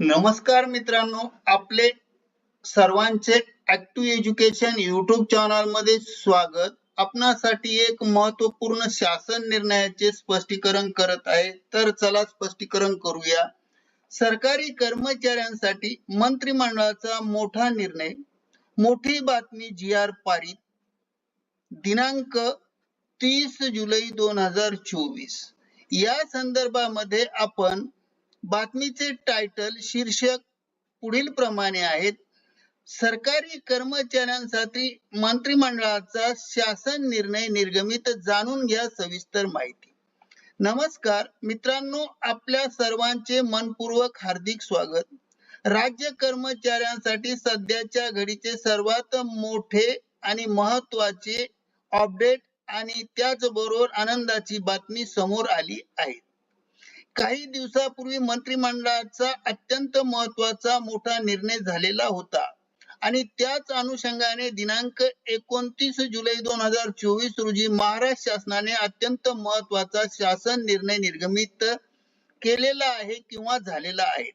नमस्कार मित्रांनो आपले सर्वांचे ऍक्टिव्ह एज्युकेशन युट्यूब चॅनलमध्ये स्वागत. आपणासाठी एक महत्त्वपूर्ण शासन निर्णयाचे स्पष्टीकरण करत आहे. तर चला स्पष्टीकरण करूया. सरकारी कर्मचाऱ्यांसाठी मंत्रिमंडळाचा मोठा निर्णय. मोठी बातमी जी आर पारित. दिनांक तीस जुलै दोन हजार चोवीस. या संदर्भामध्ये आपण बातमीचे टायटल शीर्षक पुढील प्रमाणे आहेत. सरकारी कर्मचाऱ्यांसाठी मंत्रिमंडळाचा शासन निर्णय निर्गमित जाणून घ्या सविस्तर माहिती. नमस्कार मित्रांनो आपल्या सर्वांचे मनपूर्वक हार्दिक स्वागत. राज्य कर्मचाऱ्यांसाठी सध्याच्या घडीचे सर्वात मोठे आणि महत्त्वाचे अपडेट आणि त्याचबरोबर आनंदाची बातमी समोर आली आहे. काही दिवसापूर्वी मंत्रिमंडळाचा अत्यंत महत्त्वाचा मोठा निर्णय झालेला होता. आणि त्याच अनुषंगाने दिनांक एकोणतीस जुलै दोन हजार चोवीस रोजी महाराष्ट्र शासनाने अत्यंत महत्त्वाचा शासन निर्णय निर्गमित केलेला आहे किंवा झालेला आहे.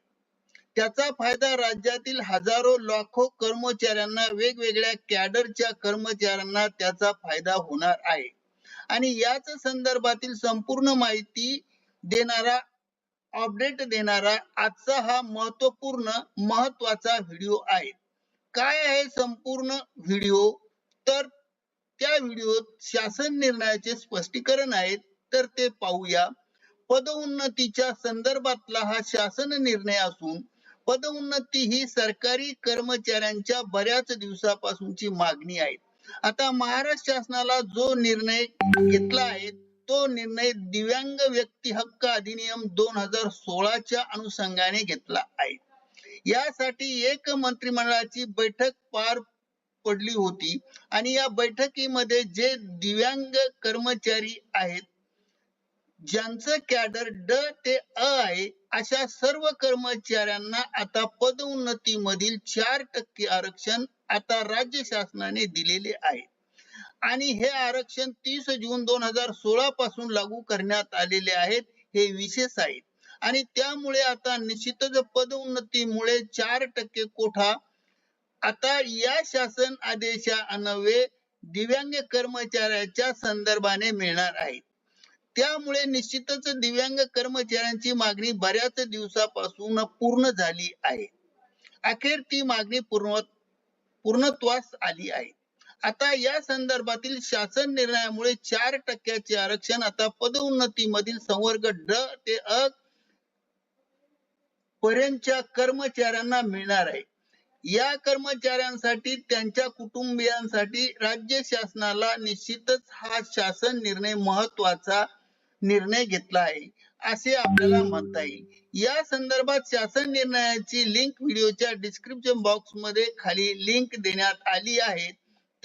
त्याचा फायदा राज्यातील हजारो लाखो कर्मचाऱ्यांना वेगवेगळ्या कॅडरच्या कर्मचाऱ्यांना त्याचा फायदा होणार आहे. आणि याच संदर्भातील संपूर्ण माहिती देणारा अपडेट देणारा आजचा हा महत्त्वपूर्ण महत्त्वाचा व्हिडिओ आहे. काय आहे संपूर्ण व्हिडिओ तर त्या व्हिडिओत शासन निर्णयाचे स्पष्टीकरण आहेत तर ते पाहूया. पदोन्नतीच्या संदर्भातला हा शासन निर्णय असून पदोन्नती ही सरकारी कर्मचाऱ्यांच्या बऱ्याच दिवसापासूनची मागणी आहे. आता महाराष्ट्र शासनाला जो निर्णय घेतला आहे तो निर्णय दिव्यांग व्यक्ती हक्क अधिनियम दोन हजार सोळाच्या अनुषंगाने घेतला आहे. यासाठी एक मंत्रिमंडळाची बैठक पार पडली होती आणि या बैठकीमध्ये जे दिव्यांग कर्मचारी आहेत ज्यांचं कॅडर ड ते अ आहे अशा सर्व कर्मचाऱ्यांना आता पदोन्नती मधील चार टक्के आरक्षण आता राज्य शासनाने दिलेले आहे. आणि हे आरक्षण तीस जून दोन हजार सोळा पासून लागू करण्यात आलेले आहेत हे विशेष आहे आणि त्यामुळे आता निश्चितच पदोन्नतीमुळे चार टक्के कोठा आता या शासन आदेशा अन्वये दिव्यांग कर्मचाऱ्याच्या संदर्भाने मिळणार आहे त्यामुळे निश्चितच दिव्यांग कर्मचाऱ्यांची मागणी बऱ्याच दिवसापासून पूर्ण झाली आहे. अखेर ती मागणी पूर्ण पूर्णत्वास आली आहे. आता या संदर्भातील शासन निर्णयामुळे चार टक्क्याचे आरक्षण आता पदोन्नती मधील संवर्ग ड ते अ पर्यंतच्या कर्मचाऱ्यांना मिळणार आहे. या कर्मचाऱ्यांसाठी त्यांच्या कुटुंबियांसाठी राज्य शासनाला निश्चितच हा शासन निर्णय महत्त्वाचा निर्णय घेतला आहे असे आपल्याला म्हणता येईल. या संदर्भात शासन निर्णयाची लिंक व्हिडिओच्या डिस्क्रिप्शन बॉक्समध्ये खाली लिंक देण्यात आली आहे.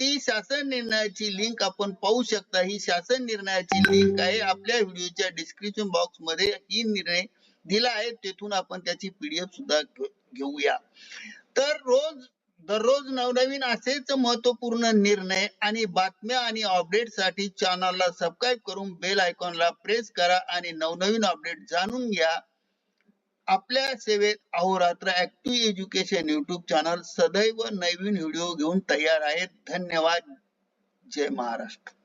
ती शासन निर्णयाची लिंक आपण पाहू शकता. ही शासन निर्णयाची लिंक आहे. आपल्या व्हिडिओच्या डिस्क्रिप्शन बॉक्समध्ये ही निर्णय दिला आहे. तेथून आपण त्याची पीडीएफ सुद्धा घेऊया. तर रोज दररोज नवनवीन असेच महत्त्वपूर्ण निर्णय आणि बातम्या आणि अपडेटसाठी चॅनलला सबस्क्राईब करून बेल आयकॉनला प्रेस करा आणि नवनवीन अपडेट जाणून घ्या. आपल्या सेवेत अहोरात्र ऍक्टिव्ह एज्युकेशन युट्यूब चॅनल सदैव नवीन व्हिडिओ घेऊन तयार आहेत. धन्यवाद. जय महाराष्ट्र.